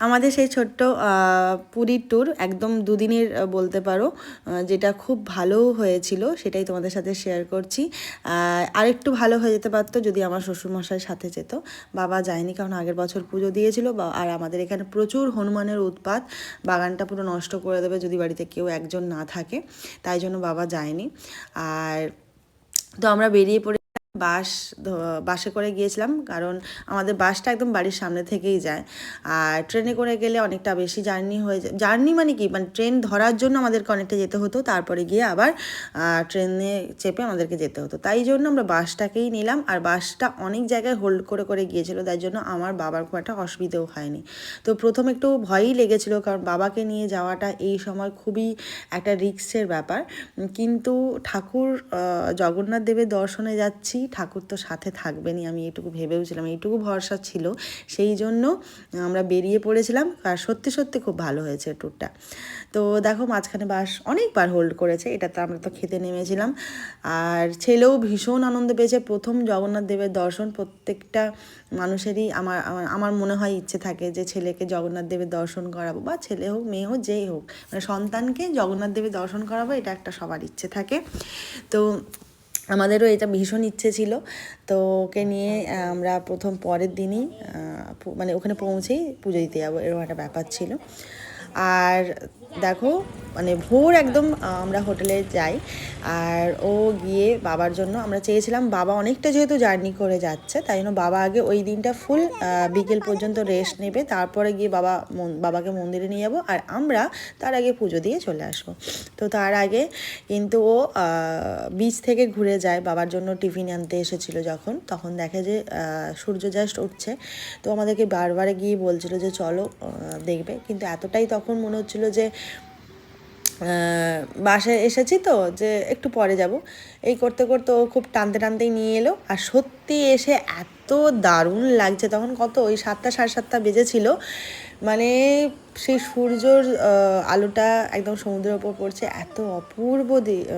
আমাদের সেই ছোট্ট পুরীর ট্যুর একদম দুদিনের বলতে পারো যেটা খুব ভালো হয়েছিল, সেটাই তোমাদের সাথে শেয়ার করছি। আর আরেকটু ভালো হয়ে যেতে পারতো যদি আমার শ্বশুরমশাই সাথে যেত। বাবা যায়নি কারণ আগের বছর পুজো দিয়েছিল আর আমাদের এখানে প্রচুর হনুমানের উৎপাত, বাগানটা পুরো নষ্ট করে দেবে যদি বাড়িতে কেউ একজন না থাকে, তাই জন্য বাবা যায়নি। আর তো আমরা বেরিয়ে পড়ে বাস বাসে করে গিয়েছিলাম কারণ আমাদের বাসটা একদম বাড়ির সামনে থেকেই যায়। আর ট্রেনে করে গেলে অনেকটা বেশি জার্নি হয়ে যায়। জার্নি মানে কি? মানে ট্রেন ধরার জন্য আমাদেরকে অনেকটা যেতে হতো, তারপরে গিয়ে আবার ট্রেনে চেপে আমাদেরকে যেতে হতো। তাই জন্য আমরা বাসটাকেই নিলাম আর বাসটা অনেক জায়গায় হোল্ড করে করে গিয়েছিল, তাই জন্য আমার বাবার খুব একটা অসুবিধেও হয়নি। তো প্রথম একটু ভয়ই লেগেছিল কারণ বাবাকে নিয়ে যাওয়াটা এই সময় খুবই একটা রিস্কের ব্যাপার। কিন্তু ঠাকুর জগন্নাথ দেবের দর্শনে যাচ্ছি ঠাকুর তো সাথে থাকবেনই, আমি এইটুকু ভেবেওছিলাম এইটুকু ভরসা ছিল। সেই জন্য আমরা বেরিয়ে পড়েছিলাম, আর সত্যি সত্যি খুব ভালো হয়েছে ট্যুরটা তো দেখো মাঝখানে বাস অনেকবার হোল্ড করেছে এটা তো আমরা তো খেতে নেমেছিলাম। আর ছেলেও ভীষণ আনন্দ পেয়েছে, প্রথম জগন্নাথ দেবের দর্শন প্রত্যেকটা মানুষেরই আমার আমার মনে হয় ইচ্ছে থাকে যে ছেলেকে জগন্নাথ দেবের দর্শন করাবো, বা ছেলে হোক, মেয়ে হোক, যেই হোক। মানে সন্তানকে জগন্নাথ দেবের দর্শন করাবো, এটা একটা সবার ইচ্ছে থাকে। তো আমাদেরও এটা ভীষণ ইচ্ছে ছিল। তো ওকে নিয়ে আমরা প্রথম পরের দিনই মানে ওখানে পৌঁছেই পুজো দিতে যাব, এরকম একটা ব্যাপার ছিল। আর দেখো মানে ভোর একদম আমরা হোটেলে যাই। আর ও গিয়ে বাবার জন্য, আমরা চেয়েছিলাম বাবা অনেকটা যেহেতু জার্নি করে যাচ্ছে, তাই জন্য বাবা আগে ওই দিনটা ফুল বিকেল পর্যন্ত রেস্ট নেবে, তারপরে গিয়ে বাবা বাবাকে মন্দিরে নিয়ে যাব, আর আমরা তার আগে পুজো দিয়ে চলে আসব। তো তার আগে কিন্তু ও বিচ থেকে ঘুরে যায়, বাবার জন্য টিফিন আনতে এসেছিল যখন, তখন দেখে যে সূর্য জাস্ট উঠছে। তো আমাদেরকে বারবারে গিয়ে বলছিল যে, চলো দেখবে। কিন্তু এতটাই তখন মনে হচ্ছিল যে বাসায় এসেছি তো যে একটু পরে যাব। এই করতে করতে ও খুব টানতে টানতেই নিয়ে এলো। আর সত্যি এসে এত দারুণ লাগছে। তখন কত? ওই সাতটা, সাড়ে সাতটা বেজেছিল। মানে সেই সূর্যর আলোটা একদম সমুদ্রের ওপর পড়ছে, এত অপূর্ব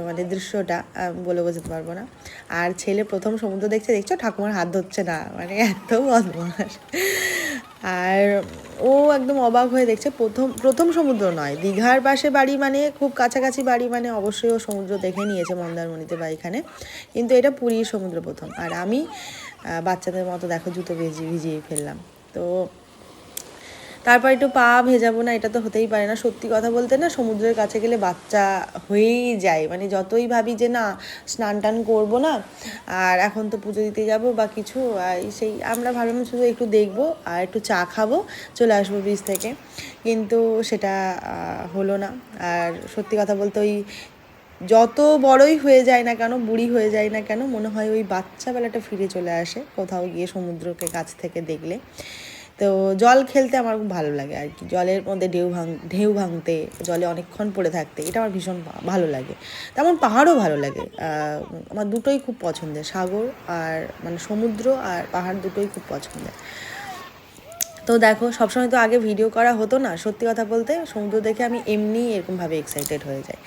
মানে দৃশ্যটা বলে বোঝাতে পারব না। আর ছেলে প্রথম সমুদ্র দেখছে, দেখছ? ঠাকুমার হাত ধরছে না মানে এত বদমাস আর ও একদম অবাক হয়ে দেখছে, প্রথম প্রথম সমুদ্র নয়, দীঘার পাশে বাড়ি মানে খুব কাছাকাছি বাড়ি মানে অবশ্যই ও সমুদ্র দেখে নিয়েছে মন্দারমণিতে বা এখানে। কিন্তু এটা পুরীর সমুদ্র প্রথম। আর আমি বাচ্চাদের মতো দেখো, জুতো ভিজিয়ে ভিজিয়ে ফেললাম। তো তারপর একটু পা ভেজাবো না, এটা তো হতেই পারে না। সত্যি কথা বলতে না, সমুদ্রের কাছে গেলে বাচ্চা হয়েই যায়। মানে যতই ভাবি যে না, স্নান টান করব না, আর এখন তো পুজো দিতে যাব বা কিছু সেই আমরা ভাবলাম শুধু একটু দেখব আর একটু চা খাব, চলে আসব বীজ থেকে। কিন্তু সেটা হলো না। আর সত্যি কথা বলতে ওই যত বড়ই হয়ে যায় না কেন, বুড়ি হয়ে যায় না কেন, মনে হয় ওই বাচ্চাবেলাটা ফিরে চলে আসে কোথাও গিয়ে সমুদ্রকে কাছ থেকে দেখলে। তো জল খেলতে আমার খুব ভালো লাগে আর কি। জলের মধ্যে ঢেউ ভাঙ, ঢেউ ভাঙতে, জলে অনেকক্ষণ পড়ে থাকতে, এটা আমার ভীষণ ভালো লাগে। তেমন পাহাড়ও ভালো লাগে। আমার দুটোই খুব পছন্দের, সাগর আর মানে সমুদ্র আর পাহাড় দুটোই খুব পছন্দের। তো দেখো, সবসময় তো আগে ভিডিও করা হতো না, সত্যি কথা বলতে সমুদ্র দেখে আমি এমনি এরকমভাবে এক্সাইটেড হয়ে যাই।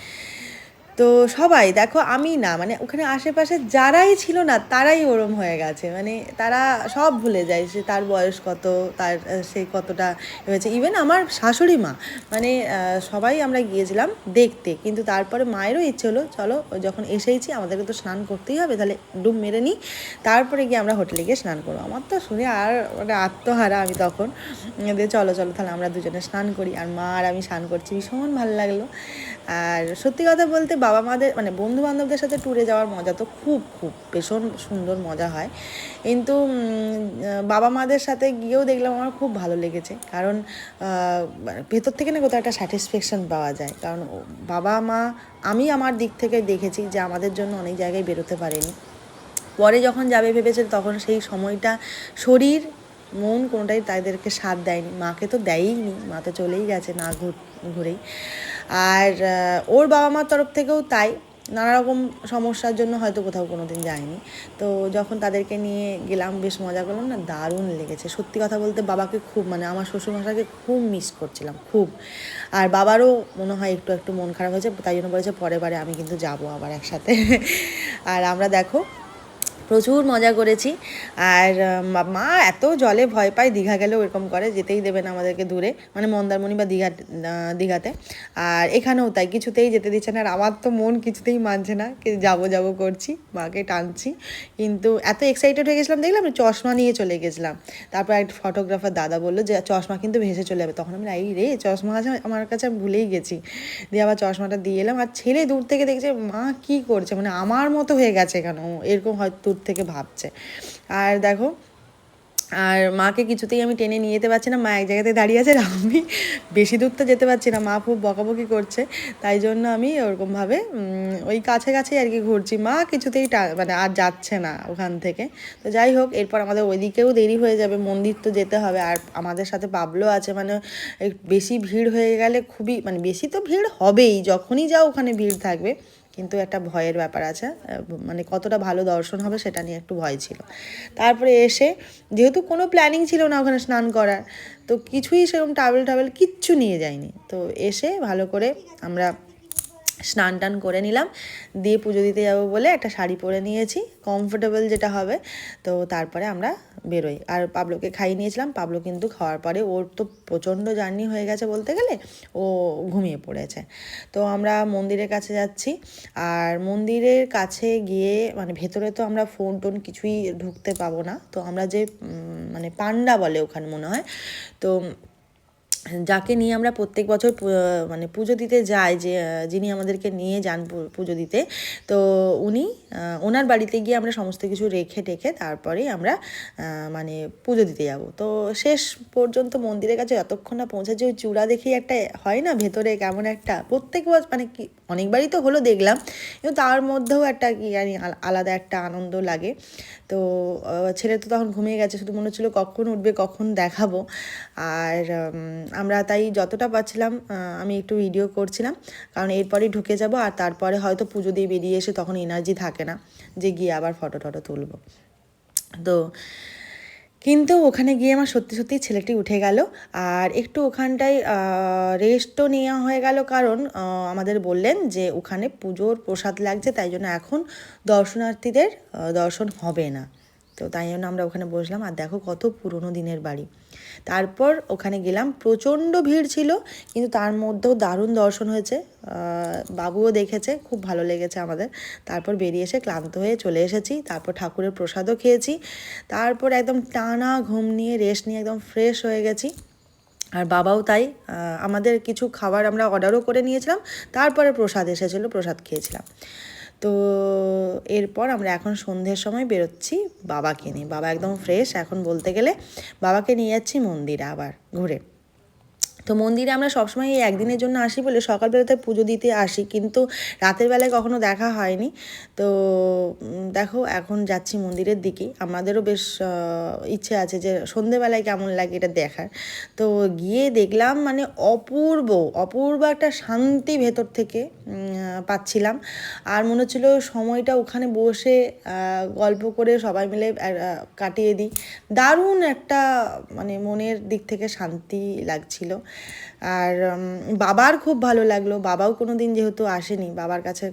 তো সবাই, দেখো আমি না মানে ওখানে আশেপাশে যারাই ছিল না, তারাই ওরম হয়ে গেছে। মানে তারা সব ভুলে যায় সে তার বয়স কত, তার সে কতটা হয়েছে। ইভেন আমার শাশুড়ি মা মানে সবাই আমরা গিয়েছিলাম দেখতে। কিন্তু তারপরে মায়েরও ইচ্ছে হলো, চলো যখন এসেইছি, আমাদেরকে তো স্নান করতেই হবে, তাহলে ডুব মেরে নিই। তারপরে গিয়ে আমরা হোটেলে গিয়ে স্নান করব। আমার তো শুনে আর মানে আত্মহারা আমি তখন। দিয়ে চলো চলো, তাহলে আমরা দুজনে স্নান করি। আর মা আর আমি স্নান করছি, ভীষণ ভালো লাগল। আর সত্যি কথা বলতে বাবা মাদের মানে বন্ধু বান্ধবদের সাথে ট্যুরে যাওয়ার মজা তো খুব খুব ভীষণ সুন্দর মজা হয়। কিন্তু বাবা মাদের সাথে গিয়েও দেখলাম আমার খুব ভালো লেগেছে। কারণ ভেতর থেকে না কোথাও একটা স্যাটিসফ্যাকশন পাওয়া যায়। কারণ বাবা মা আমি আমার দিক থেকে দেখেছি যে আমাদের জন্য অনেক জায়গায় বেরোতে পারেনি। পরে যখন যাবে ভেবেছে তখন সেই সময়টা শরীর মন কোনোটাই তাদেরকে সাথ দেয়নি। মাকে তো দেয়ইনি, মা তো চলেই গেছে না ঘুর, ঘুরেই। আর ওর বাবা মার তরফ থেকেও তাই। নানা রকম সমস্যার জন্য হয়তো কোথাও কোনো দিন যায়নি। তো যখন তাদেরকে নিয়ে গেলাম, বেশ মজা করলাম, না দারুণ লেগেছে। সত্যি কথা বলতে বাবাকে খুব মানে আমার শ্বশুরমশাইকে খুব মিস করছিলাম, খুব। আর বাবারও মনে হয় একটু একটু মন খারাপ হয়েছে, তাই জন্য বলেছে, পরের বারে আমি কিন্তু যাব আবার একসাথে। আর আমরা দেখো প্রচুর মজা করেছি। আর মা এত জলে ভয় পায়, দীঘা গেলেও এরকম করে, যেতেই দেবে না আমাদেরকে দূরে মানে মন্দারমণি বা দীঘা দীঘাতে। আর এখানেও তাই, কিছুতেই যেতে দিচ্ছে না। আর আমার তো মন কিছুতেই মানছে না কি যাব যাব করছি, মাকে টানছি। কিন্তু এত এক্সাইটেড হয়ে গেছিলাম, দেখলাম চশমা নিয়ে চলে গেছিলাম। তারপর এক ফটোগ্রাফার দাদা বলল যে, চশমা কিন্তু ভেসে চলে যাবে। তখন আমি এই রে চশমা আছে আমার কাছে, আমি ভুলেই গেছি। দিয়ে আবার চশমাটা দিয়ে এলাম। আর ছেলে দূর থেকে দেখছে, মা কি করছে? মানে আমার মতো হয়ে গেছে কেন এরকম হয়তো দূর থেকে ভাবছে। আর দেখো, আর মাকে কিছুতেই আমি টেনে নিয়ে যেতে পারছি না। মা এক জায়গাতে দাঁড়িয়ে আছে আমি বেশি দূর তো যেতে পারছি না। মা খুব বকাবকি করছে। তাই জন্য আমি ওরকমভাবে ওই কাছে কাছে আর কি ঘুরছি। মা কিছুতেই মানে আর যাচ্ছে না ওখান থেকে। তো যাই হোক, এরপর আমাদের ওইদিকেও দেরি হয়ে যাবে। মন্দির তো যেতে হবে। আর আমাদের সাথে পাবলো আছে মানে বেশি ভিড় হয়ে গেলে খুবই মানে বেশি তো ভিড় হবেই। যখনই যাও ওখানে ভিড় থাকবে। কিন্তু একটা ভয়ের ব্যাপার আছে মানে কতটা ভালো দর্শন হবে সেটা নিয়ে একটু ভয় ছিল। তারপরে এসে যেহেতু কোনো প্ল্যানিং ছিল না ওখানে স্নান করার, তো কিছুই সেরকম টাবেল টাবেল কিচ্ছু নিয়ে যায়নি। তো এসে ভালো করে আমরা স্নান টান করে নিলাম। দিয়ে পুজো দিতে যাব বলে একটা শাড়ি পরে নিয়েছি কমফোর্টেবল যেটা হবে। তো তারপরে আমরা বেরোই। আর পাবলোকে খাইয়ে নিয়েছিলাম। পাবলো কিন্তু খাওয়ার পরে ওর তো প্রচণ্ড জার্নি হয়ে গেছে বলতে গেলে, ও ঘুমিয়ে পড়েছে। তো আমরা মন্দিরের কাছে যাচ্ছি। আর মন্দিরের কাছে গিয়ে মানে ভেতরে তো আমরা ফোন টোন কিছুই ঢুকতে পাবো না। তো আমরা যে মানে পান্ডা বলে ওখানে মনে হয়। তো যাকে নিয়ে আমরা প্রত্যেক বছর মানে পুজো দিতে যাই যে, যিনি আমাদেরকে নিয়ে যান পুজো দিতে, তো উনি ওনার বাড়িতে গিয়ে আমরা সমস্ত কিছু রেখে টেখে তারপরেই আমরা মানে পুজো দিতে যাব। তো শেষ পর্যন্ত মন্দিরের কাছে যতক্ষণ না পৌঁছেছে ওই চূড়া দেখেই একটা হয় না, ভেতরে কেমন একটা, প্রত্যেক বছর মানে কি, অনেকবারই তো হলো দেখলাম, কিন্তু তার মধ্যেও একটা কি জানি আলাদা একটা আনন্দ লাগে। তো ছেলে তো তখন ঘুমিয়ে গেছে, শুধু মনে হচ্ছিল কখন উঠবে, কখন দেখাবো। আর আমরা তাই যতটা পাচ্ছিলাম আমি একটু ভিডিও করছিলাম, কারণ এরপরেই ঢুকে যাব, আর তারপরে হয়তো পুজো দিয়ে বেরিয়ে এসে তখন এনার্জি থাকে না যে গিয়ে আবার ফটো টটো তুলবো। তো কিন্তু ওখানে গিয়ে আমার সত্যি সত্যি ছেলেটি উঠে গেল আর একটু ওখানটায় রেস্টও নেওয়া হয়ে গেল কারণ আমাদের বললেন যে ওখানে পুজোর প্রসাদ লাগছে তাই জন্য এখন দর্শনার্থীদের দর্শন হবে না। তো তাই জন্য আমরা ওখানে বসলাম। আর দেখো কত পুরনো দিনের বাড়ি। তারপর ওখানে গেলাম, প্রচণ্ড ভিড় ছিল, কিন্তু তার মধ্যেও দারুণ দর্শন হয়েছে। বাবুও দেখেছে, খুব ভালো লেগেছে আমাদের। তারপর বেরিয়ে এসে ক্লান্ত হয়ে চলে এসেছি। তারপর ঠাকুরের প্রসাদও খেয়েছি। তারপর একদম টানা ঘুম নিয়ে, রেস্ট নিয়ে একদম ফ্রেশ হয়ে গেছি। আর বাবাও তাই আমাদের কিছু খাবার আমরা অর্ডারও করে নিয়েছিলাম। তারপরে প্রসাদ এসেছিল, প্রসাদ খেয়েছিলাম। তো এরপর আমরা এখন সন্ধ্যের সময় বেরোচ্ছি বাবাকে নিয়ে। বাবা একদম ফ্রেশ এখন বলতে গেলে বাবাকে নিয়ে যাচ্ছি মন্দিরে আবার, ঘুরে। তো মন্দিরে আমরা সবসময় এই একদিনের জন্য আসি বলে সকালবেলাতে পুজো দিতে আসি, কিন্তু রাতের বেলায় কখনো দেখা হয়নি। তো দেখো, এখন যাচ্ছি মন্দিরের দিকে। আমাদেরও বেশ ইচ্ছে আছে যে সন্ধেবেলায় কেমন লাগে এটা দেখার। তো গিয়ে দেখলাম মানে অপূর্ব অপূর্ব একটা শান্তি ভেতর থেকে পাচ্ছিলাম। আর মনে হচ্ছিল সময়টা ওখানে বসে গল্প করে সবাই মিলে কাটিয়ে দিই। দারুণ একটা মানে মনের দিক থেকে শান্তি লাগছিল। আর বাবার খুব ভালো লাগল। বাবাও কোনো দিন যেহেতু আসেনি, বাবার কাছে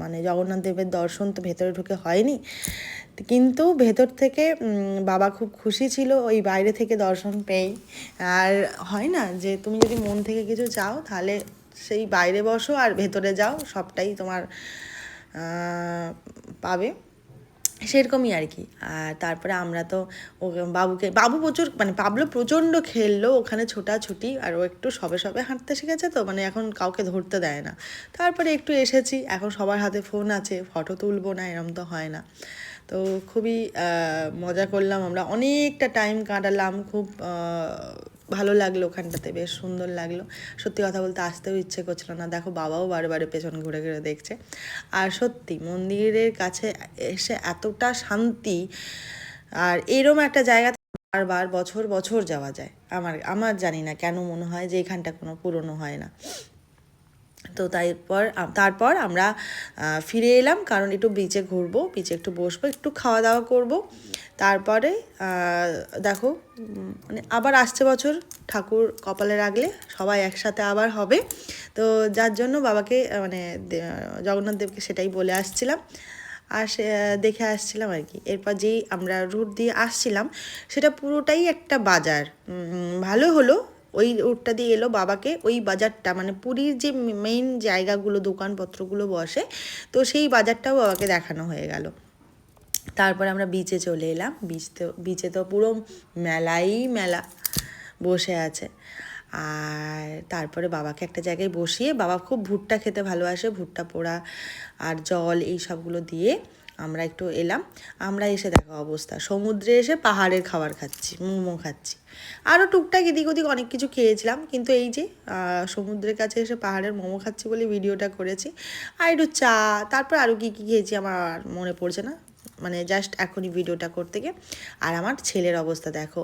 মানে জগন্নাথ দেবের দর্শন তো ভেতরে ঢুকে হয়নি। কিন্তু ভেতর থেকে বাবা খুব খুশি ছিল, ওই বাইরে থেকে দর্শন পেয়েই। আর হয় না যে, তুমি যদি মন থেকে কিছু চাও, তাহলে সেই বাইরে বসো আর ভেতরে যাও, সবটাই তোমার পাবে। সেরকমই আর কি। আর তারপরে আমরা তো ও বাবুকে, বাবু প্রচুর মানে পাবলো প্রচণ্ড খেললো ওখানে ছোটাছুটি আর ও একটু সবে সবে হাঁটতে শিখেছে তো মানে এখন কাউকে ধরতে দেয় না। তারপরে একটু এসেছি, এখন সবার হাতে ফোন আছে, ফটো তুলবো না, এরম তো হয় না। তো খুবই মজা করলাম আমরা। অনেকটা টাইম কাটালাম, খুব ভালো লাগল ওখানটাতে, বেশ সুন্দর লাগল। সত্যি কথা বলতে আসতেও ইচ্ছে করছিল না। দেখো বাবাও বারে পেছন ঘুরে ঘুরে দেখছে। আর সত্যি মন্দিরের কাছে এসে এতটা শান্তি, আর এরম একটা জায়গা বারবার বছর বছর যাওয়া যায়। আমার আমার জানি না কেন মনে হয় যে এখানটা কোনো পুরনো হয় না। তো তারপর তারপর আমরা ফিরে এলাম, কারণ একটু বিচে ঘুরবো বিচে একটু বসবো, একটু খাওয়া দাওয়া করব। তারপরে দেখো মানে আবার আসছে বছর, ঠাকুর কপালে রাখলে সবাই একসাথে আবার হবে। তো যার জন্য বাবাকে মানে জগন্নাথ দেবকে সেটাই বলে আসছিলাম। আসে দেখে আসছিলাম আর কি। এরপর যেই আমরা রুট দিয়ে আসছিলাম, সেটা পুরোটাই একটা বাজার। ভালো হলো ওই রুটটা দিয়ে এলো বাবাকে ওই বাজারটা মানে পুরীর যে মেইন জায়গাগুলো, দোকানপত্রগুলো বসে, তো সেই বাজারটাও বাবাকে দেখানো হয়ে গেল। তারপরে আমরা বিচে চলে এলাম। বিচ তো বিচে তো পুরো মেলাই, মেলা বসে আছে। আর তারপরে বাবাকে একটা জায়গায় বসিয়ে, বাবা খুব ভুট্টা খেতে ভালোবাসে, ভুট্টা পোড়া আর জল এই সবগুলো দিয়ে আমরা একটু এলাম, আমরা এসে দেখা অবস্থা। সমুদ্রে এসে পাহাড়ের খাবার খাচ্ছি, মোমো খাচ্ছি। আরও টুকটাক এদিক ওদিক অনেক কিছু খেয়েছিলাম, কিন্তু এই যে সমুদ্রের কাছে এসে পাহাড়ের মোমো খাচ্ছি বলে ভিডিওটা করেছি। আর একটু চা, তারপর আরও কী কী খেয়েছি আমার আর মনে পড়ছে না। মানে জাস্ট এখনই ভিডিওটা করতে গিয়ে। আর আমার ছেলের অবস্থা দেখো,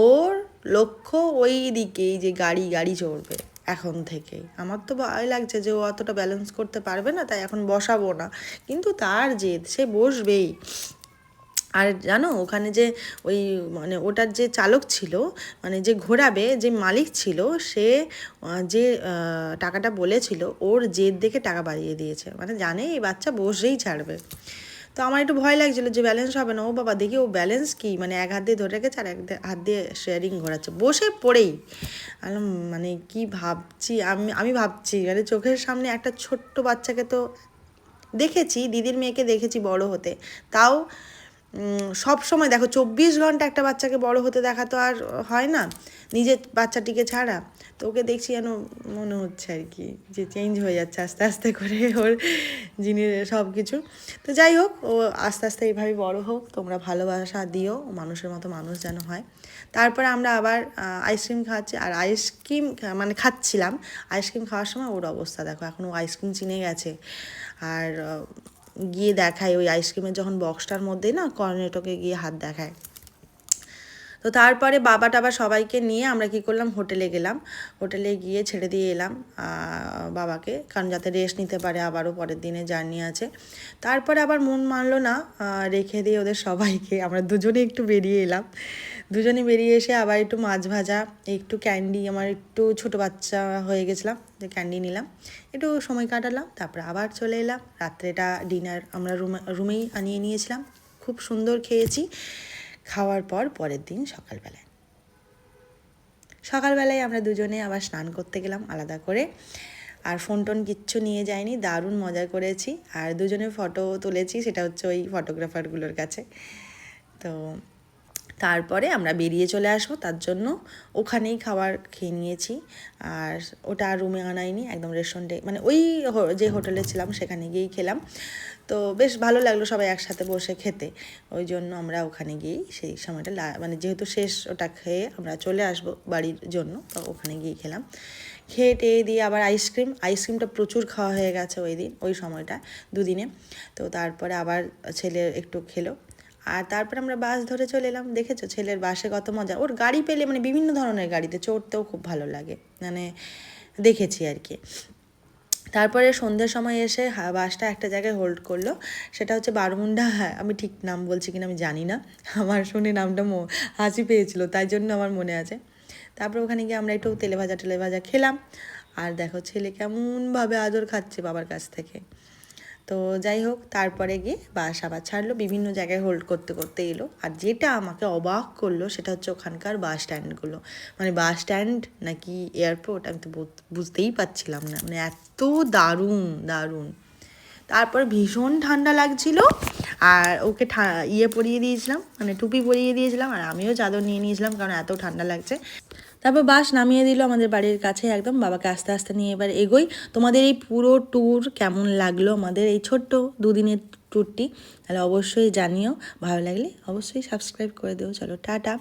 ওর লক্ষ্য ওই দিকেই যে গাড়ি গাড়ি চড়বে। এখন থেকেই। আমার তো ভয় লাগছে যে ও অতটা ব্যালেন্স করতে পারবে না, তাই এখন বসাবো না। কিন্তু তার জেদ, সে বসবেই। আর জানো, ওখানে যে ওই মানে ওটার যে চালক ছিল মানে যে ঘোরাবে, যে মালিক ছিল, সে যে টাকাটা বলেছিল, ওর জেদ দেখে টাকা বাড়িয়ে দিয়েছে। মানে জানে এই বাচ্চা বসেই ছাড়বে। তো আমার একটু ভয় লাগছিল যে ব্যালেন্স হবে না। ও বাবা, দেখি ও ব্যালেন্স কি? মানে এক হাত দিয়ে ধরে রেখেছে আর এক হাত দিয়ে শেয়ারিং ঘোরাচ্ছে। বসে পড়েই। মানে কি ভাবছি? আমি আমি ভাবছি মানে চোখের সামনে একটা ছোট্ট বাচ্চাকে তো দেখেছি, দিদির মেয়েকে দেখেছি বড় হতে। তাও সব সময় দেখো, চব্বিশ ঘণ্টা একটা বাচ্চাকে বড় হতে দেখা তো আর হয় না, নিজের বাচ্চাটিকে ছাড়া। তো ওকে দেখছি যেন মনে হচ্ছে আর কি, যে চেঞ্জ হয়ে যাচ্ছে আস্তে আস্তে করে ওর জিনিস সব কিছু তো যাই হোক, ও আস্তে আস্তে এইভাবে বড় হোক, তোমরা ভালোবাসা দিও, মানুষের মতো মানুষ যেন হয়। তারপরে আমরা আবার আইসক্রিম খাচ্ছি আর আইসক্রিম মানে খাচ্ছিলাম। আইসক্রিম খাওয়ার সময় ওর অবস্থা দেখো, এখন ও আইসক্রিম চিনে গেছে। আর গিয়ে দেখায় ওই আইসক্রিমের যখন বক্সটার মধ্যেই না কর্নেটোকে গিয়ে হাত দেখায়। তো তারপরে বাবা টাবা সবাইকে নিয়ে আমরা কি করলাম হোটেলে গেলাম। হোটেলে গিয়ে ছেড়ে দিয়ে এলাম বাবাকে, কারণ যাতে রেস্ট নিতে পারে, আবারও পরের দিনে জার্নি আছে। তারপরে আবার মন মানলো না রেখে দিয়ে ওদের সবাইকে, আমরা দুজনে একটু বেরিয়ে এলাম। দুজনে বেরিয়ে এসে আবার একটু মাছ ভাজা, একটু ক্যান্ডি আমার একটু ছোট বাচ্চা হয়ে গেছিলাম, যে ক্যান্ডি নিলাম। একটু সময় কাটালাম, তারপরে আবার চলে এলাম। রাত্রেটা ডিনার আমরা রুমে রুমেই আনিয়ে নিয়েছিলাম। খুব সুন্দর খেয়েছি। খাওয়ার পর পরের দিন সকালবেলায়। সকালবেলায় আমরা দুজনে আবার স্নান করতে গেলাম আলাদা করে। আর ফোন টোন কিচ্ছু নিয়ে যায়নি দারুণ মজা করেছি। আর দুজনে ফটো তুলেছি, সেটা হচ্ছে ওই ফটোগ্রাফারগুলোর কাছে। তো তারপরে আমরা বেরিয়ে চলে আসব, তার জন্য ওখানেই খাবার খেয়ে নিয়েছি। আর ওটা রুমে আনাইনি, একদম রেস্টুরেন্টে মানে ওই যে হোটেলে ছিলাম সেখানে গিয়েই খেলাম। তো বেশ ভালো লাগল সবাই একসাথে বসে খেতে। ওই জন্য আমরা ওখানে গিয়েই সেই সময়টা মানে যেহেতু শেষ ওটা খেয়ে আমরা চলে আসব বাড়ির জন্য, তো ওখানে গিয়ে খেলাম। খেয়ে টেয়ে দিয়ে আবার আইসক্রিম আইসক্রিমটা প্রচুর খাওয়া হয়ে গেছে ওই দিন, ওই সময়টা দুদিনে। তো তারপরে আবার ছেলে একটু খেলো। আর তারপরে আমরা বাস ধরে চলে এলাম। দেখেছ? ছেলের বাসে কত মজা। ওর গাড়ি পেলে মানে বিভিন্ন ধরনের গাড়িতে চড়তেও খুব ভালো লাগে। মানে দেখেছি আর কি। তারপরে সন্ধ্যের সময় এসে বাসটা একটা জায়গায় হোল্ড করল। সেটা হচ্ছে বারমুন্ডা হ্যাঁ আমি ঠিক নাম বলছি কিনা আমি জানি না। আমার শুনে নামটা হাসি পেয়েছিল, তাই জন্য আমার মনে আছে। তারপর ওখানে গিয়ে আমরা একটু তেলে ভাজা টেলে ভাজা খেলাম। আর দেখো, ছেলে কেমনভাবে আদর খাচ্ছে বাবার কাছ থেকে। তো যাই হোক, তারপরে গিয়ে বাস আবার ছাড়লো, বিভিন্ন জায়গায় হোল্ড করতে করতে এলো। আর যেটা আমাকে অবাক করল, সেটা হচ্ছে ওখানকার বাস স্ট্যান্ডগুলো মানে বাস স্ট্যান্ড নাকি এয়ারপোর্ট আমি তো বুঝ- বুঝতেই পারছিলাম না। মানে এত দারুণ দারুণ। তারপর ভীষণ ঠান্ডা লাগছিল, আর ওকে ইয়ে পরিয়ে দিয়েছিলাম মানে টুপি পরিয়ে দিয়েছিলাম, আর আমিও চাদর নিয়ে নিয়েছিলাম, কারণ এত ঠান্ডা লাগছে। তারপর বাস নামিয়ে দিল আমাদের বাড়ির কাছে একদম। বাবাকে আস্তে আস্তে নিয়ে এবার এগোই। তোমাদের এই পুরো ট্যুর কেমন লাগল আমাদের এই ছোট্ট দুদিনের ট্যুরটি তাহলে অবশ্যই জানিও। ভালো লাগলে অবশ্যই সাবস্ক্রাইব করে দিও। চলো, টাটা।